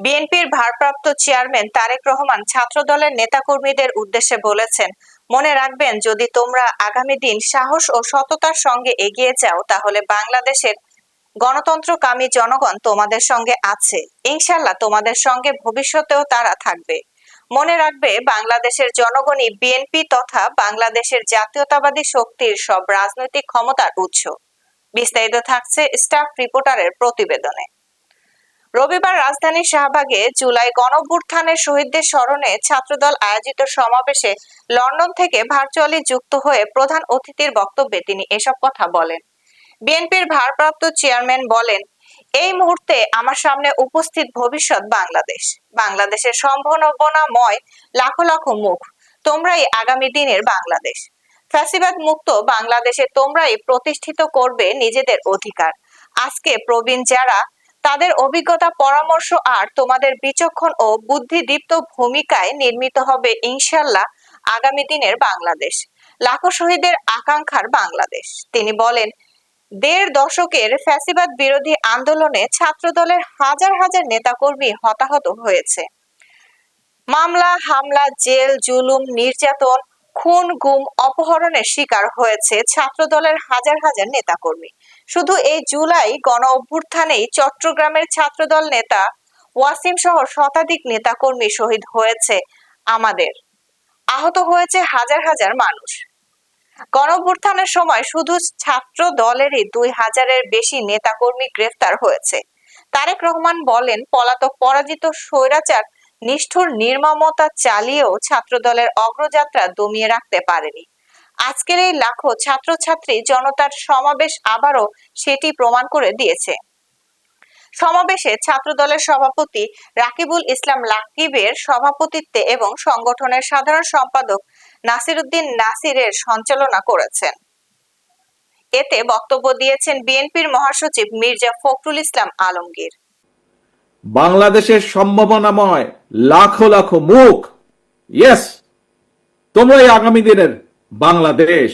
বিএনপির ভারপ্রাপ্ত চেয়ারম্যান তারেক রহমান ছাত্রদলের নেতাকর্মীদের উদ্দেশ্যে বলেছেন, মনে রাখবেন, যদি তোমরা আগামী দিন সাহস ও সততার সঙ্গে এগিয়ে যাও, তাহলে বাংলাদেশের গণতন্ত্রকামী জনগণ তোমাদের সঙ্গে আছে। ইনশাল্লাহ তোমাদের সঙ্গে ভবিষ্যতেও তারা থাকবে। মনে রাখবে, বাংলাদেশের জনগণই বিএনপি তথা বাংলাদেশের জাতীয়তাবাদী শক্তির সব রাজনৈতিক ক্ষমতার উৎস। বিস্তারিত থাকছে স্টাফ রিপোর্টারের প্রতিবেদনে। রবিবার রাজধানীর শাহবাগে জুলাই গণঅভ্যুত্থানের শহীদদের স্মরণে ছাত্রদল আয়োজিত সমাবেশে লন্ডন থেকে ভার্চুয়ালি যুক্ত হয়ে প্রধান অতিথির বক্তব্যে তিনি এসব কথা বলেন। বিএনপির ভারপ্রাপ্ত চেয়ারম্যান বলেন, এই মুহূর্তে আমার সামনে উপস্থিত ভবিষ্যৎ বাংলাদেশ। বাংলাদেশের সম্ভাবনাময় লাখো লাখো মুখ, তোমরাই আগামী দিনের বাংলাদেশ। ফ্যাসিবাদ মুক্ত বাংলাদেশে তোমরাই প্রতিষ্ঠিত করবে নিজেদের অধিকার। আজকে প্রবীণ যারা তাদের অভিজ্ঞতা, পরামর্শ আর তোমাদের বিচক্ষণ ও বুদ্ধিদীপ্ত ভূমিকায় নির্মিত হবে ইনশাল্লাহ আগামী দিনের বাংলাদেশ। লাখো শহীদের আকাঙ্ক্ষার বাংলাদেশ। তিনি বলেন, দেড় দশকের ফ্যাসিবাদ বিরোধী আন্দোলনে ছাত্রদলের হাজার হাজার নেতাকর্মী হতাহত হয়েছে। মামলা, হামলা, জেল, জুলুম, নির্যাতন, খুন, গুম, অপহরণের শিকার হয়েছে ছাত্রদলের হাজার হাজার নেতাকর্মী। শুধু এই জুলাই গণ অভ্যুত্থানেই চট্টগ্রামের ছাত্রদল নেতা, ওয়াসিম সহ শতাধিক নেতাকর্মী শহীদ হয়েছে আমাদের। আহত হয়েছে হাজার হাজার মানুষ। গণঅভ্যুত্থানের সময় শুধু ছাত্র দলেরই দুই হাজারের বেশি নেতাকর্মী গ্রেফতার হয়েছে। তারেক রহমান বলেন, পলাতক পরাজিত স্বৈরাচার নিষ্ঠুর নির্মমতা চালিয়েও ছাত্রদলের অগ্রযাত্রা দমিয়ে রাখতে পারেনি। আজকের এই লাখো ছাত্রছাত্রী জনতার সমাবেশ আবারও সেটি প্রমাণ করে দিয়েছে। সমাবেশে ছাত্রদলের সভাপতি রাকিবুল ইসলাম লাকিবের সভাপতিত্বে এবং সংগঠনের সাধারণ সম্পাদক নাসিরুদ্দিন নাসিরের সঞ্চালনা করেছেন। এতে বক্তব্য দিয়েছেন বিএনপির মহাসচিব মির্জা ফখরুল ইসলাম আলমগীর। বাংলাদেশের সম্ভাবনাময় লাখো লাখো মুখ ইয়েস তোমরাই আগামী দিনের বাংলাদেশ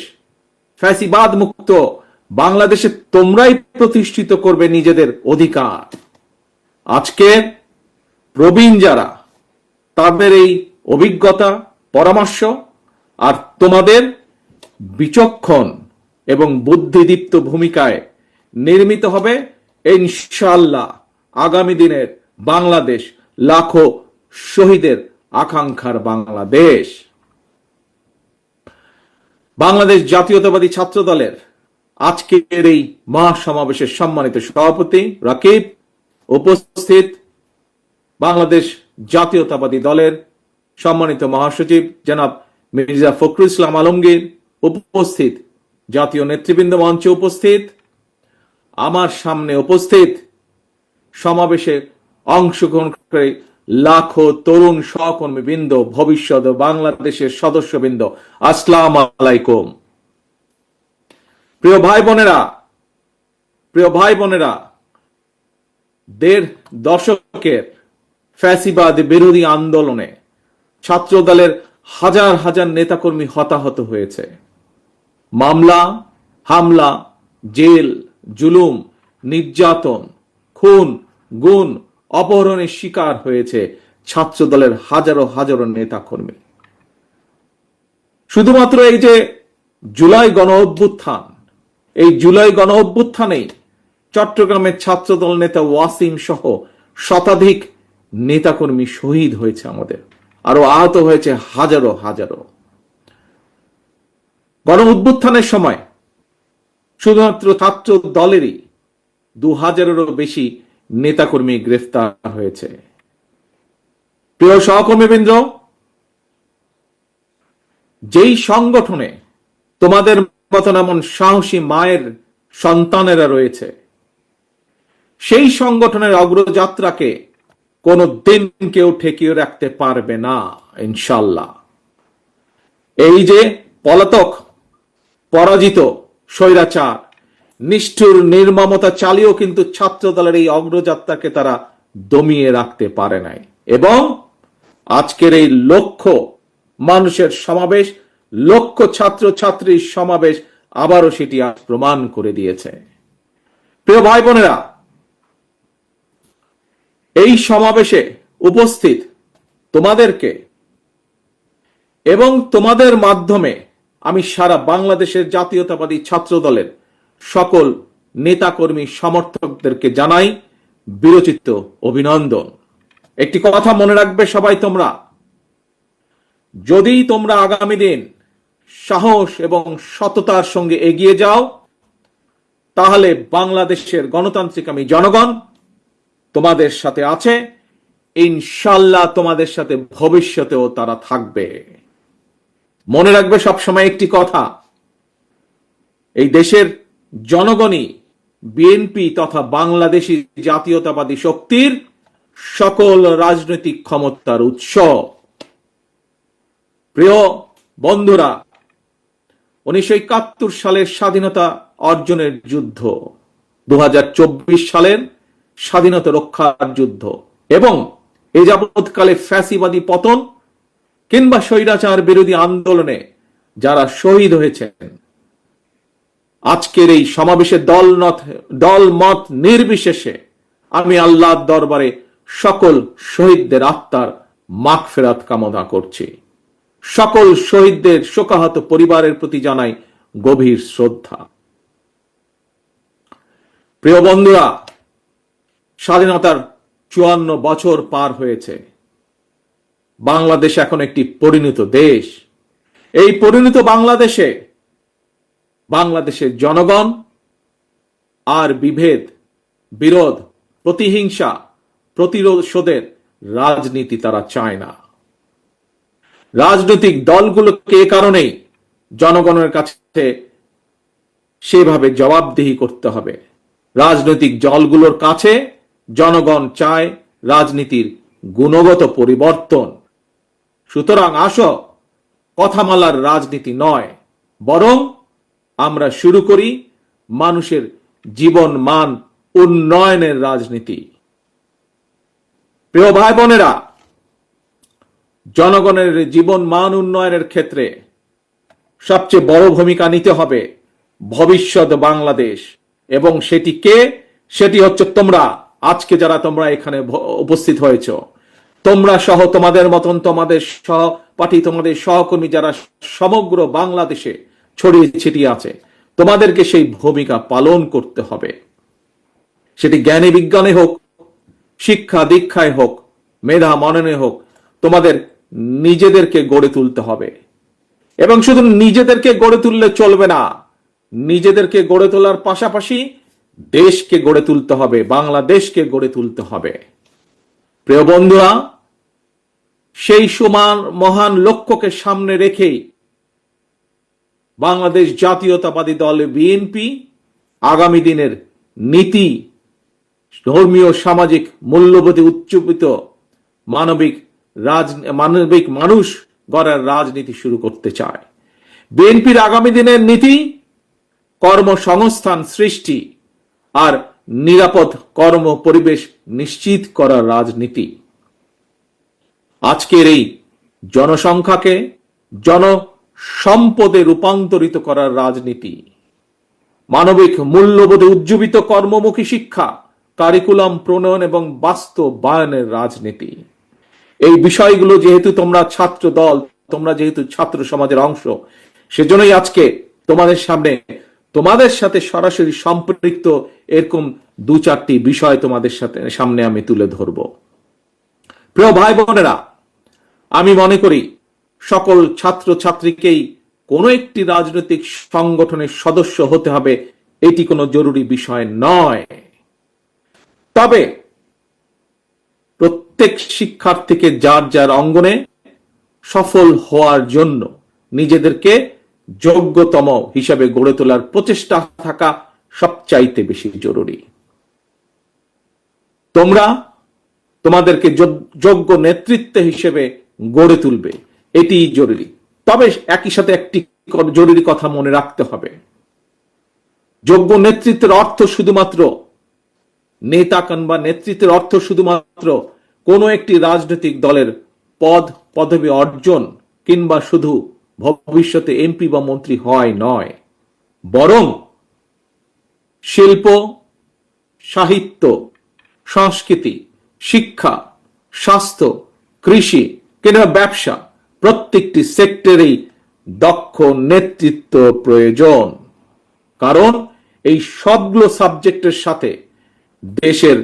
ফ্যাসিবাদ মুক্ত, বাংলাদেশে তোমরাই প্রতিষ্ঠিত করবে নিজেদের অধিকার। আজকে প্রবীণ যারা, তাদের এই অভিজ্ঞতা, পরামর্শ আর তোমাদের বিচক্ষণ এবং বুদ্ধিদীপ্ত ভূমিকায় নির্মিত হবে ইনশাল্লাহ আগামী দিনের বাংলাদেশ লাখো শহীদের আকাঙ্ক্ষার বাংলাদেশ। বাংলাদেশ জাতীয়তাবাদী ছাত্র দলের আজকের এই মহাসমাবেশের সম্মানিত সভাপতি রাকিব, উপস্থিত বাংলাদেশ জাতীয়তাবাদী দলের সম্মানিত মহাসচিব জনাব মির্জা ফখরুল ইসলাম আলমগীর, উপস্থিত জাতীয় নেতৃবৃন্দ মঞ্চে উপস্থিত, আমার সামনে উপস্থিত সমাবেশে অংশগ্রহণ করে লাখো তরুণ সহকর্মী বৃন্দ, ভবিষ্যৎ বাংলাদেশের সদস্যবৃন্দ, আসসালাম আলাইকুম। প্রিয় ভাই বোনেরা প্রিয় ভাই বোনেরা দেড় দশকের ফ্যাসিবাদ বিরোধী আন্দোলনে ছাত্র দলের হাজার হাজার নেতাকর্মী হতাহত হয়েছে। মামলা, হামলা, জেল, জুলুম, নির্যাতন, খুন, গুণ অপহরণের শিকার হয়েছে ছাত্র দলের হাজারো হাজারো নেতাকর্মী। শুধুমাত্র এই যে জুলাই গণ অভ্যুত্থান, এই জুলাই গণ অভ্যুত্থানেই চট্টগ্রামের ছাত্রদল নেতা ওয়াসিম সহ শতাধিক নেতাকর্মী শহীদ হয়েছে আমাদের আরও আহত হয়েছে হাজারো হাজারো। গণ উত্থানের সময় শুধুমাত্র ছাত্র দলেরই দু হাজারেরও বেশি নেতাকর্মী গ্রেফতার হয়েছে। প্রিয় সহকর্মীবৃন্দ, যেই সংগঠনে তোমাদের মতন এমন সাহসী মায়ের সন্তানেরা রয়েছে, সেই সংগঠনের অগ্রযাত্রাকে কোনো দিন কেউ ঠেকিয়ে রাখতে পারবে না ইনশাল্লাহ এই যে পলাতক, পরাজিত স্বৈরাচার নিষ্ঠুর নির্মমতা চালিয়েও কিন্তু ছাত্র দলের এই অগ্রযাত্রাকে তারা দমিয়ে রাখতে পারে নাই। এবং আজকের এই লক্ষ্য মানুষের সমাবেশ লক্ষ ছাত্র ছাত্রীর সমাবেশ আবারও সেটি প্রমাণ করে দিয়েছে। প্রিয় ভাই বোনেরা, এই সমাবেশে উপস্থিত তোমাদেরকে এবং তোমাদের মাধ্যমে আমি সারা বাংলাদেশের জাতীয়তাবাদী ছাত্র দলের সকল নেতাকর্মী সমর্থকদেরকে জানাই বিরচিত অভিনন্দন। একটি কথা মনে রাখবে সবাই তোমরা। যদি তোমরা আগামী দিন সাহস এবং সততার সঙ্গে এগিয়ে যাও, তাহলে বাংলাদেশের গণতান্ত্রিক আমি জনগণ তোমাদের সাথে আছে। ইনশাল্লাহ তোমাদের সাথে ভবিষ্যতেও তারা থাকবে। মনে রাখবে সবসময় একটি কথা, এই দেশের জনগণই বিএনপি তথা বাংলাদেশি জাতীয়তাবাদী শক্তির সকল রাজনৈতিক ক্ষমতার উৎস। প্রিয় বন্ধুরা, উনিশশো একাত্তর সালের স্বাধীনতা অর্জনের যুদ্ধ দু হাজার চব্বিশ সালের স্বাধীনতা রক্ষার যুদ্ধ এবং এ যাবৎকালে ফ্যাসিবাদী পতন কিংবা স্বৈরাচার বিরোধী আন্দোলনে যারা শহীদ হয়েছেন। আজকের এই সমাবেশে দল দল মত নির্বিশেষে আমি আল্লাহর দরবারে সকল শহীদদের আত্মার মাখ ফেরাত কামনা করছি। সকল শহীদদের শোকাহত পরিবারের প্রতি জানাই গভীর শ্রদ্ধা। প্রিয় বন্ধুরা, স্বাধীনতার চুয়ান্ন বছর পার হয়েছে। বাংলাদেশ এখন একটি পরিণত দেশ। এই পরিণত বাংলাদেশে বাংলাদেশের জনগণ আর বিভেদ, বিরোধ, প্রতিহিংসা প্রতিরোধের রাজনীতি তারা চায় না। রাজনৈতিক দলগুলোকে এ কারণেই জনগণের কাছে সেভাবে জবাবদিহি করতে হবে। রাজনৈতিক দলগুলোর কাছে জনগণ চায় রাজনীতির গুণগত পরিবর্তন। সুতরাং আসো, কথামালার রাজনীতি নয়, বরং আমরা শুরু করি মানুষের জীবন মান উন্নয়নের রাজনীতি। প্রিয় ভাই বোনেরা, জনগণের জীবন মান উন্নয়নের ক্ষেত্রে সবচেয়ে বড় ভূমিকা নিতে হবে ভবিষ্যৎ বাংলাদেশ। এবং সেটি কে? সেটি হচ্ছে তোমরা। আজকে যারা তোমরা এখানে উপস্থিত হয়েছ, তোমরা সহ তোমাদের মতন, তোমাদের সহপাঠী তোমাদের সহকর্মী যারা সমগ্র বাংলাদেশে ছড়িয়ে ছিটিয়ে আছে। তোমাদেরকে সেই ভূমিকা পালন করতে হবে। সেটি জ্ঞানী বিজ্ঞানে হোক, শিক্ষা দীক্ষায় হোক, মেধা মননে হোক, তোমাদের নিজেদেরকে গড়ে তুলতে হবে। এবং শুধু নিজেদেরকে গড়ে তুললে চলবে না, নিজেদেরকে গড়ে তোলার পাশাপাশি দেশকে গড়ে তুলতে হবে, বাংলাদেশকে গড়ে তুলতে হবে। প্রিয় বন্ধুরা, সেই সমান মহান লক্ষ্যকে সামনে রেখেই বাংলাদেশ জাতীয়তাবাদী দল বিএনপি আগামী দিনের নীতি, ধর্মীয়, সামাজিক মূল্যবোধে উচ্চপিত মানবিক রাজ, মানবিক মানুষ গড়ার রাজনীতি শুরু করতে চায়। বিএনপির আগামী দিনের নীতি, কর্মসংস্থান সৃষ্টি আর নিরাপদ কর্ম পরিবেশ নিশ্চিত করার রাজনীতি। আজকের এই জনসংখ্যাকে জনসম্পদে রূপান্তরিত করার রাজনীতি। মানবিক মূল্যবোধে উজ্জীবিত কর্মমুখী শিক্ষা, কারিকুলাম প্রণয়ন এবং বাস্তবায়নের রাজনীতি। এই বিষয়গুলো যেহেতু তোমরা ছাত্র দল, তোমরা যেহেতু ছাত্র সমাজের অংশ, সেজন্যই আজকে তোমাদের সামনে, তোমাদের সাথে সরাসরি সম্পৃক্ত এরকম দু চারটি বিষয় তোমাদের সাথে, সামনে আমি তুলে ধরব। প্রিয় ভাই বোনেরা, আমি মনে করি সকল ছাত্র ছাত্রীকেই কোনো একটি রাজনৈতিক সংগঠনের সদস্য হতে হবে, এটি কোনো জরুরি বিষয় নয়। তবে প্রত্যেক শিক্ষার্থীকে যার যার অঙ্গনে সফল হওয়ার জন্য নিজেদেরকে যোগ্যতম হিসাবে গড়ে তোলার প্রচেষ্টা থাকা সবচাইতে বেশি জরুরি। তোমরা তোমাদেরকে যোগ- যোগ্য নেতৃত্ব হিসেবে গড়ে তুলবে। এটি জরুরি। তবে একই সাথে একটি জরুরি কথা মনে রাখতে হবে। যোগ্য নেতৃত্বের অর্থ শুধুমাত্র নেতা কিংবা নেতৃত্বের অর্থ শুধুমাত্র কোনো একটি রাজনৈতিক দলের পদ, পদবি অর্জন কিংবা শুধু ভবিষ্যতে এমপি বা মন্ত্রী হয় নয়। বরং শিল্প, সাহিত্য, সংস্কৃতি, শিক্ষা, স্বাস্থ্য, কৃষি, কিংবা ব্যবসা প্রত্যেকটি সেক্টরেই দক্ষ নেতৃত্ব প্রয়োজন। কারণ এই সবগুলো সাবজেক্টের সাথে দেশের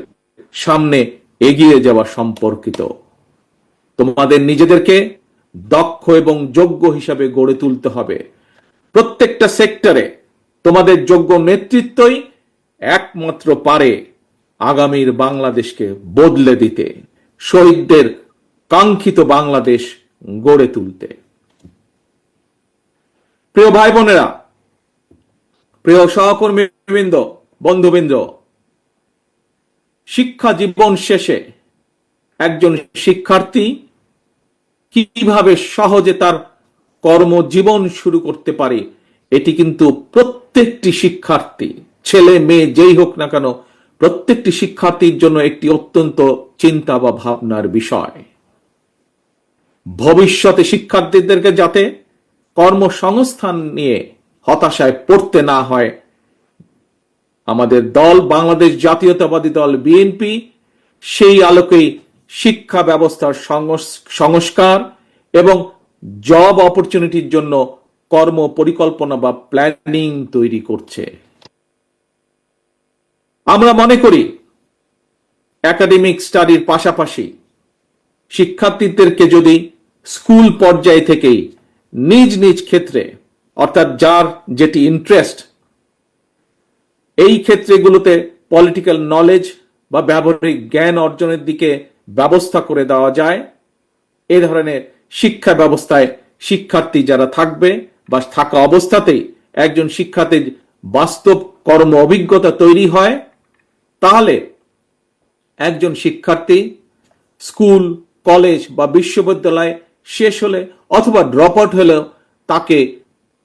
সামনে এগিয়ে যাওয়া সম্পর্কিত। তোমাদের নিজেদেরকে দক্ষ এবং যোগ্য হিসাবে গড়ে তুলতে হবে। প্রত্যেকটা সেক্টরে তোমাদের যোগ্য নেতৃত্বই একমাত্র পারে আগামীর বাংলাদেশকে বদলে দিতে। শহীদদের কাঙ্ক্ষিত বাংলাদেশ গড়ে তুলতে। প্রিয় ভাই বোনেরা, প্রিয় সহকর্মীবৃন্দ বন্ধুবৃন্দ, শিক্ষা জীবন শেষে একজন শিক্ষার্থী কীভাবে সহজে তার কর্মজীবন শুরু করতে পারে, এটি কিন্তু প্রত্যেকটি শিক্ষার্থী, ছেলে, মেয়ে, যেই হোক না কেন, প্রত্যেকটি শিক্ষার্থীর জন্য একটি অত্যন্ত চিন্তা বা ভাবনার বিষয়। ভবিষ্যতে শিক্ষার্থীদেরকে যাতে কর্মসংস্থান নিয়ে হতাশায় পড়তে না হয়। আমাদের দল, বাংলাদেশ জাতীয়তাবাদী দল, বিএনপি, সেই আলোকেই শিক্ষা ব্যবস্থার সংস- সংস্কার এবং জব অপরচুনিটির জন্য কর্ম পরিকল্পনা বা প্ল্যানিং তৈরি করছে। আমরা মনে করি একাডেমিক স্টাডির পাশাপাশি শিক্ষার্থীদেরকে যদি স্কুল পর্যায় থেকেই নিজ নিজ ক্ষেত্রে, অর্থাৎ যার যেটি ইন্টারেস্ট এই ক্ষেত্রগুলোতে পলিটিক্যাল নলেজ বা ব্যবহারিক জ্ঞান অর্জনের দিকে ব্যবস্থা করে দেওয়া যায়। এ ধরনের শিক্ষা ব্যবস্থায় শিক্ষার্থী যারা থাকবে বা থাকা অবস্থাতেই একজন শিক্ষার্থীর বাস্তব কর্ম অভিজ্ঞতা তৈরি হয়, তাহলে একজন শিক্ষার্থী স্কুল, কলেজ বা বিশ্ববিদ্যালয় শেষ হলে অথবা ড্রপ আউট হলেও তাকে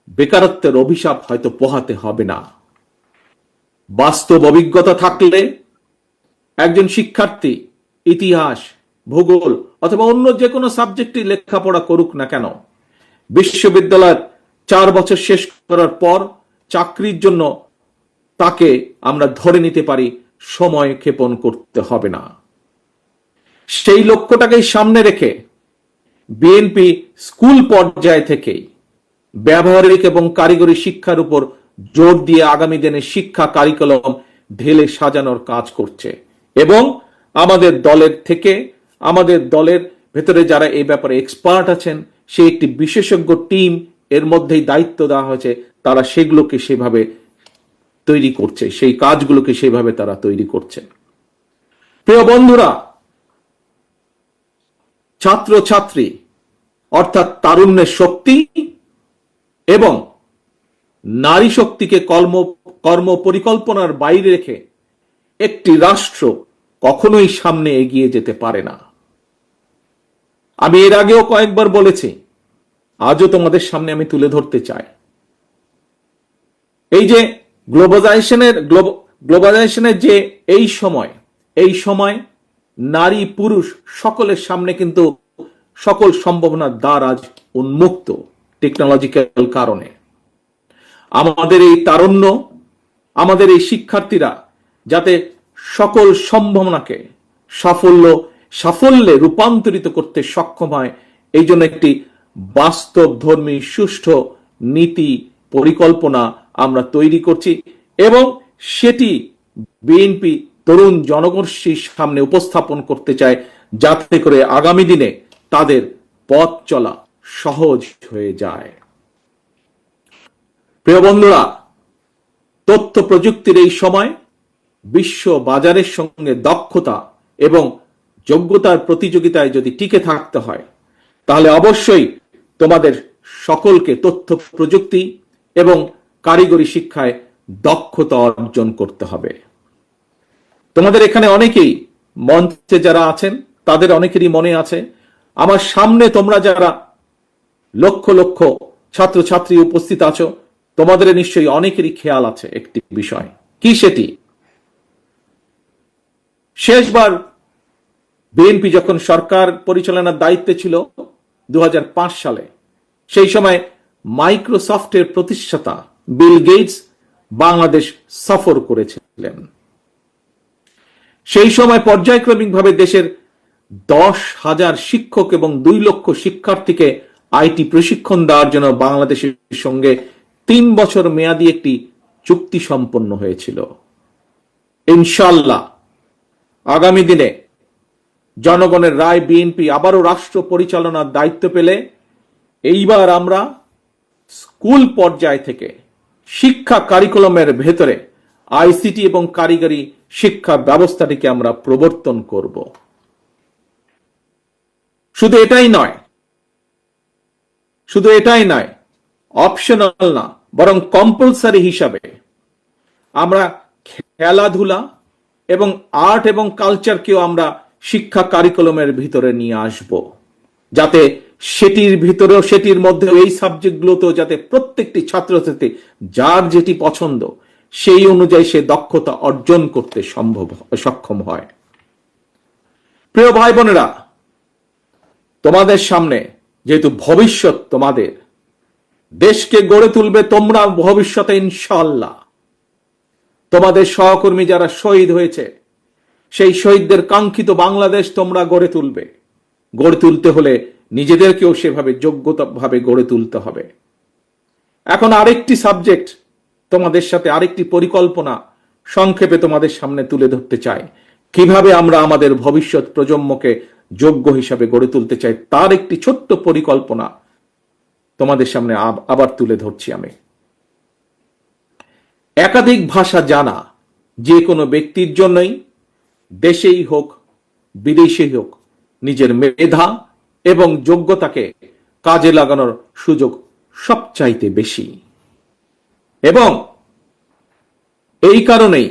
বেকারত্বের অভিশাপ হয়তো পোহাতে হবে না। বাস্তব অভিজ্ঞতা থাকলে একজন শিক্ষার্থী, ইতিহাস, ভূগোল অথবা অন্য যে কোনো সাবজেক্টে লেখাপড়া করুক না কেন, বিশ্ববিদ্যালয়ের চার বছর শেষ করার পর চাকরির জন্য তাকে আমরা ধরে নিতে পারি সময় ক্ষেপণ করতে হবে না। সেই লক্ষ্যটাকেই সামনে রেখে বিএনপি স্কুল পর্যায় থেকেই ব্যবহারিক এবং কারিগরি শিক্ষার উপর জোর দিয়ে আগামী দিনে শিক্ষা কারিকুলাম ঢেলে সাজানোর কাজ করছে। এবং আমাদের দলের থেকে, আমাদের দলের ভেতরে যারা এই ব্যাপারে এক্সপার্ট আছেন, সে একটি বিশেষজ্ঞ টিম এর মধ্যেই দায়িত্ব দেওয়া হয়েছে, তারা সেগুলোকে সেভাবে তৈরি করছে, সেই কাজগুলোকে সেভাবে তারা তৈরি করছে। প্রিয় বন্ধুরা ছাত্র ছাত্রী অর্থাৎ তারুণ্যের শক্তি এবং নারী শক্তিকে কর্ম কর্ম পরিকল্পনার বাইরে রেখে একটি রাষ্ট্র কখনোই সামনে এগিয়ে যেতে পারে না। আমি এর আগেও কয়েকবার বলেছি, আজও তোমাদের সামনে আমি তুলে ধরতে চাই। এই যে গ্লোবালাইজেশনের গ্লোবালাইজেশনের যে এই সময় এই সময় নারী, পুরুষ সকলের সামনে কিন্তু সকল সম্ভাবনার দ্বার আজ উন্মুক্ত টেকনোলজিক্যাল কারণে। আমাদের এই তারুণ্য, আমাদের এই শিক্ষার্থীরা যাতে সকল সম্ভাবনাকে সাফল্য, সাফল্যে রূপান্তরিত করতে সক্ষম হয়, এই জন্য একটি বাস্তব ধর্মী সুষ্ঠু নীতি, পরিকল্পনা আমরা তৈরি করছি এবং সেটি বিএনপি তরুণ জনগোষ্ঠীর সামনে উপস্থাপন করতে চায়, যাতে করে আগামী দিনে তাদের পথ চলা সহজ হয়ে যায়। প্রিয় বন্ধুরা, তথ্য প্রযুক্তির এই সময় বিশ্ব বাজারের সঙ্গে দক্ষতা এবং যোগ্যতার প্রতিযোগিতায় যদি টিকে থাকতে হয়, তাহলে অবশ্যই তোমাদের সকলকে তথ্য প্রযুক্তি এবং কারিগরি শিক্ষায় দক্ষতা অর্জন করতে হবে। তোমাদের এখানে অনেকেই মঞ্চে যারা আছেন, তাদের অনেকেরই মনে আছে, আমার সামনে তোমরা যারা লক্ষ লক্ষ ছাত্রছাত্রী উপস্থিত আছো, তোমাদের নিশ্চয়ই অনেকেরই খেয়াল আছে একটি বিষয়। কি সেটি? শেষবার বিএনপি যখন সরকার পরিচালনার দায়িত্বে ছিল দু হাজার পাঁচ সালে, সেই সময় মাইক্রোসফটের প্রতিষ্ঠাতা বিল গেটস বাংলাদেশ সফর করেছিলেন। সেই সময় পর্যায়ক্রমিকভাবে দেশের দশ হাজার শিক্ষক এবং দুই লক্ষ শিক্ষার্থীকে আইটি প্রশিক্ষণ দেওয়ার জন্য বাংলাদেশের সঙ্গে তিন বছর মেয়াদি একটি চুক্তি সম্পন্ন হয়েছিল। ইনশাল্লাহ আগামী দিনে জনগণের রায়, বিএনপি আবারও রাষ্ট্র পরিচালনার দায়িত্ব পেলে এইবার আমরা স্কুল পর্যায় থেকে শিক্ষা কারিকুলামের ভেতরে আইসিটি এবং কারিগরি শিক্ষা ব্যবস্থাটিকে আমরা প্রবর্তন করব। শুধু এটাই নয়, শুধু এটাই নয় অপশনাল না, বরং কম্পালসারি হিসাবে আমরা খেলাধুলা এবং আর্ট এবং কালচারকেও আমরা শিক্ষা কারিকুলামের ভিতরে নিয়ে আসব, যাতে সেটির ভিতরেও, সেটির মধ্যে এই সাবজেক্টগুলোতেও যাতে প্রত্যেকটি ছাত্রছাত্রী, যার যেটি পছন্দ সেই অনুযায়ী সে দক্ষতা অর্জন করতে সম্ভব সক্ষম হয়। প্রিয় ভাই বোনেরা, তোমাদের সামনে যেহেতু ভবিষ্যৎ তোমাদের, দেশকে গড়ে তুলবে তোমরা ভবিষ্যতে ইনশাল্লাহ তোমাদের সহকর্মী যারা শহীদ হয়েছে, সেই শহীদদের কাঙ্ক্ষিত বাংলাদেশ তোমরা গড়ে তুলবে। গড়ে তুলতে হলে নিজেদেরকেও সেভাবে যোগ্যতা ভাবে গড়ে তুলতে হবে। এখন আরেকটি সাবজেক্ট তোমাদের সাথে আরেকটি পরিকল্পনা সংক্ষেপে তোমাদের সামনে তুলে ধরতে চাই। কীভাবে আমরা আমাদের ভবিষ্যৎ প্রজন্মকে যোগ্য হিসাবে গড়ে তুলতে চাই, তার একটি ছোট্ট পরিকল্পনা তোমাদের সামনে আবার তুলে ধরছি আমি। একাধিক ভাষা জানা যে কোনো ব্যক্তির জন্যই দেশেই হোক, বিদেশেই হোক নিজের মেধা এবং যোগ্যতাকে কাজে লাগানোর সুযোগ সবচাইতে বেশি। এবং এই কারণেই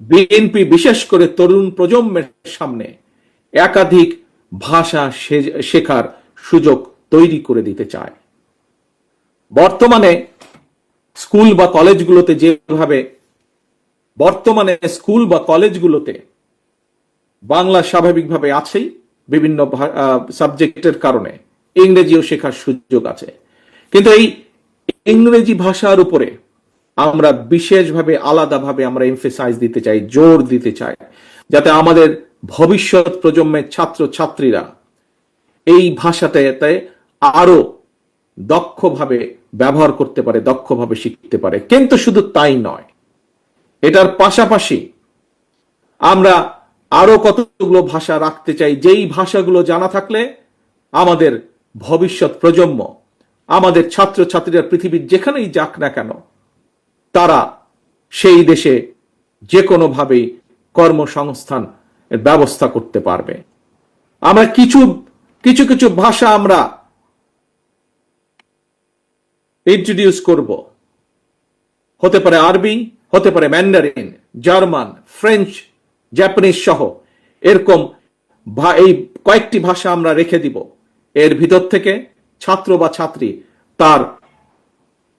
বিএনপি বিশেষ করে তরুণ প্রজন্মের সামনে একাধিক ভাষা শেখার সুযোগ তৈরি করে দিতে চায়। বর্তমানে স্কুল বা কলেজগুলোতে যেভাবে বর্তমানে স্কুল বা কলেজগুলোতে বাংলা স্বাভাবিকভাবে আছেই, বিভিন্ন সাবজেক্টের কারণে ইংরেজিও শেখার সুযোগ আছে। কিন্তু এই ইংরেজি ভাষার উপরে আমরা বিশেষভাবে আলাদাভাবে আমরা এমফেসাইজ দিতে চাই, জোর দিতে চাই, যাতে আমাদের ভবিষ্যৎ প্রজন্মের ছাত্র ছাত্রীরা এই ভাষাটাতে আরও দক্ষভাবে ব্যবহার করতে পারে, দক্ষভাবে শিখতে পারে। কিন্তু শুধু তাই নয়, এটার পাশাপাশি আমরা আরও কতগুলো ভাষা রাখতে চাই, যেই ভাষাগুলো জানা থাকলে আমাদের ভবিষ্যৎ প্রজন্ম, আমাদের ছাত্র ছাত্রীরা পৃথিবীর যেখানেই যাক না কেন তারা সেই দেশে যে কোনোভাবেই কর্মসংস্থান ব্যবস্থা করতে পারবে। আমরা কিছু কিছু কিছু ভাষা আমরা ইন্ট্রোডিউস করব। হতে পারে আরবি, হতে পারে ম্যান্ডারিন জার্মান ফ্রেঞ্চ জাপানিজ সহ। এরকম এই কয়েকটি ভাষা আমরা রেখে দিব। এর ভিতর থেকে ছাত্র বা ছাত্রী তার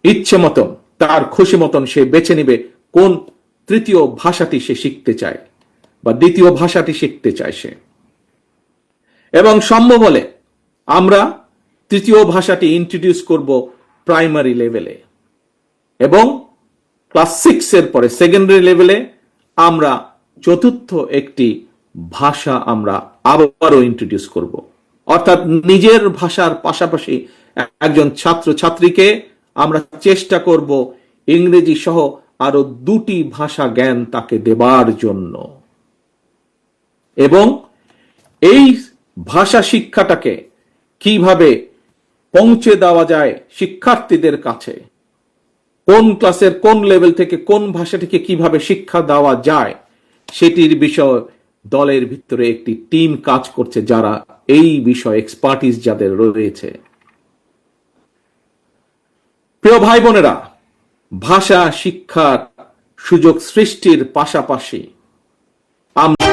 ইচ্ছে মতন তার খুশি মতন সে বেছে নিবে কোন তৃতীয় ভাষাটি সে শিখতে চায় বা দ্বিতীয় ভাষাটি শিখতে চায় সে। এবং সম্ভব হলে আমরা তৃতীয় ভাষাটি ইন্ট্রোডিউস করব প্রাইমারি লেভেলে এবং ক্লাস সিক্স এর পরে সেকেন্ডারি লেভেলে আমরা চতুর্থ একটি ভাষা আমরা আবারও ইন্ট্রোডিউস করব। অর্থাৎ নিজের ভাষার পাশাপাশি একজন ছাত্র ছাত্রীকে আমরা চেষ্টা করব ইংরেজি সহ আরও দুটি ভাষা জ্ঞান তাকে দেবার জন্য। এবং এই ভাষা শিক্ষাটাকে কীভাবে পৌঁছে দেওয়া যায় শিক্ষার্থীদের কাছে, কোন ক্লাসের কোন লেভেল থেকে কোন ভাষাটিকে কীভাবে শিক্ষা দেওয়া যায়, সেটির বিষয় দলের ভিতরে একটি টিম কাজ করছে যারা এই বিষয়ে এক্সপার্টিস যাদের রয়েছে। প্রিয় ভাই বোনেরা ভাষা শিক্ষার সুযোগ সৃষ্টির পাশাপাশি আমরা